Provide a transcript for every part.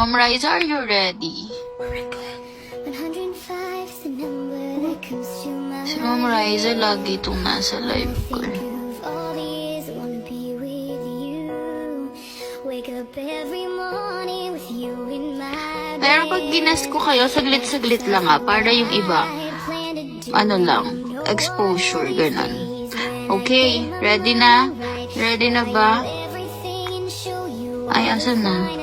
Ma'am Riza, are you ready? 105's the number that comes to my Si Ma'am Riza lagi itong nasa live ko. Pero pag ginas ko kayo, saglit-saglit lang ah, para yung iba, ano lang, exposure, ganun. Okay, ready na? Ready na ba? Ay, asan na?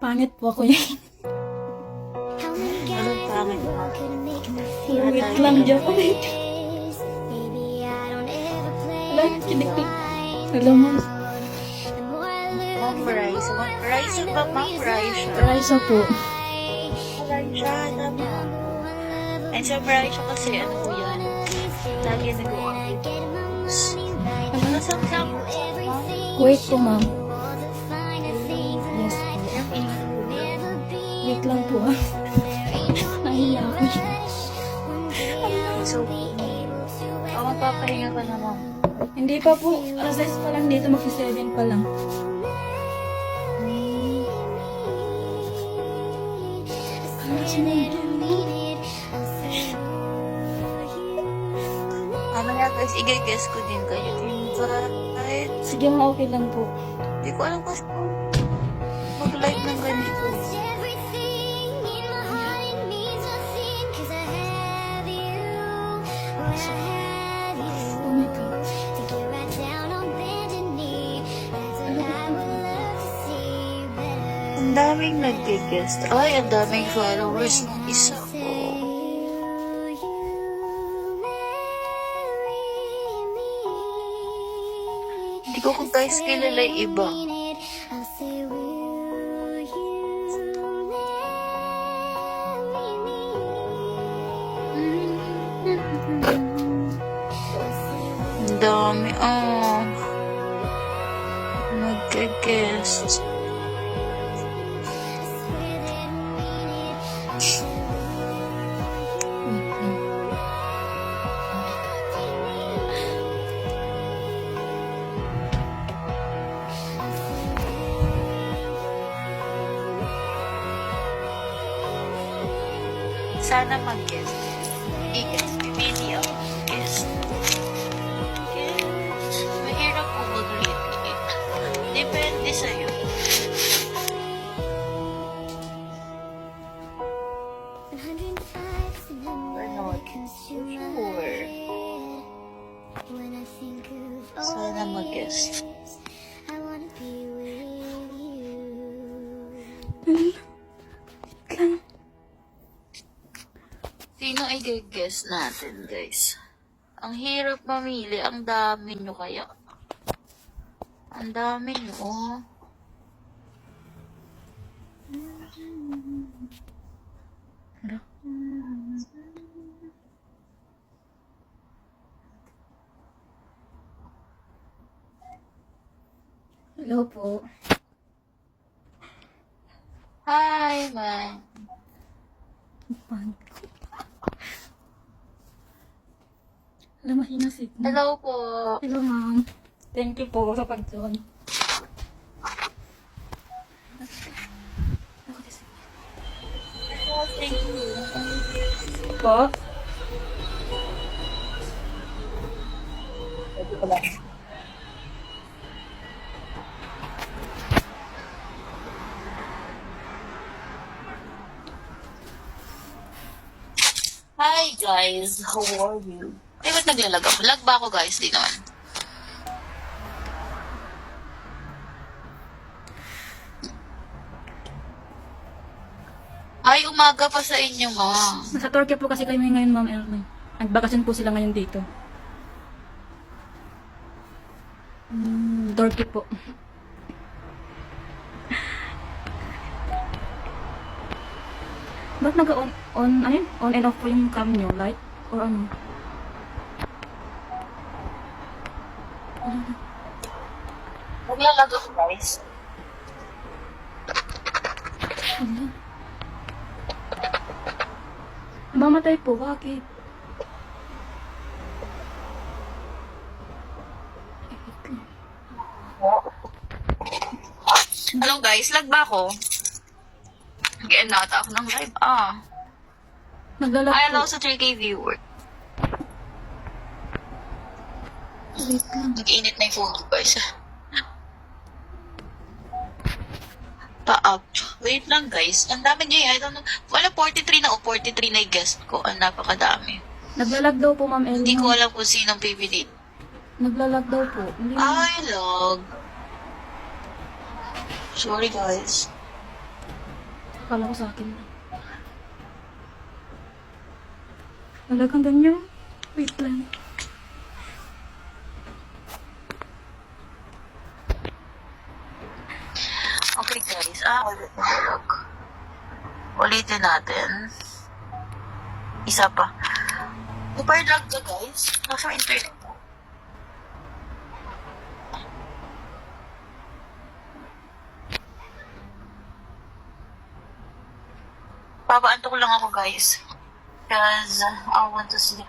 Pangit po ako many Anong pangit mo? Wait lang dyan. Wait. Wala, kiniklik. Ma'am Riza. Ma'am Riza ba, Riza? Raisa po. Ay, si Ma'am Riza kasi, ano po yan? Lagi nag-o-update. Ano sa mo? Wait po, ma'am. Wait lang po, ah. Nahiya ako. So, oh, magpapahinga ka na, ma'am. Hindi pa po. Alas 6 pa lang dito. Mag-7 pa lang. Ano nga guys, i-guess ko din kayo. Sige. Okay lang po. Hindi ko alam kasi mag-live ng ganito. Ang daming nag-guest. Ay, ang daming followers ng isa ko. Hindi ko kung guys kilala iba. Dami, oh. Nag-guest. Sana mag-guest. I-guest. Pipili ako mag-guest. Guest. Mahirap po mag-read. Depende sa'yo. Sana mag-guest. I wanna be with you. Sino ay guess natin, guys? Ang hirap mamili. Ang dami nyo kaya. Ang dami nyo, oh. Hello po. Hi, man. Pangit. Alam, mahina signal. Hello po. Hello, ma'am. Thank you po sa pag-join. Thank you. Po? Hi, guys. How are you? Ay, ba't naglalag ako? Lag ba ako, guys? Di naman. Ay, umaga pa sa inyo, ma. Nasa Turkey po kasi kami ngayon, ma'am Elmy. Nagbakasyon po sila ngayon dito. Mm, Turkey po. Ba't nag-on, on, ano yun? On and off po yung cam nyo? Light? Or ano? Maglalag ako, guys. Mamatay po, bakit? Hello guys, lag ba ako? Nag-end na ata ako ng live. Ah. Naglalag Ay, hello sa 3K viewer. Wait lang. Nag-init na yung phone ko guys. Pa-up. Wait lang guys. Ang dami niya eh. I don't know. Wala 43 na o 43 na yung guest ko. Ang napakadami. Naglalag daw po, Ma'am Elma. Hindi ko alam kung sinong pipili. Naglalag daw po. Hindi. Ay, log. Sorry guys. Kala ko sa akin. Talagang ganyan. Wait lang. Okay guys. Ah. Ulitin natin. Isa pa. Super lag ka guys. Nasa internet ko. Papaantok lang ako guys. Because I want to sleep.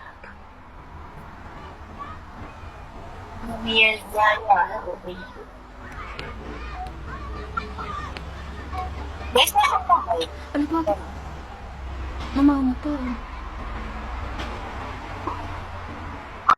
Yes, yeah, yeah. Guys, nasa pa kayo? Ano ba? Mamamatay.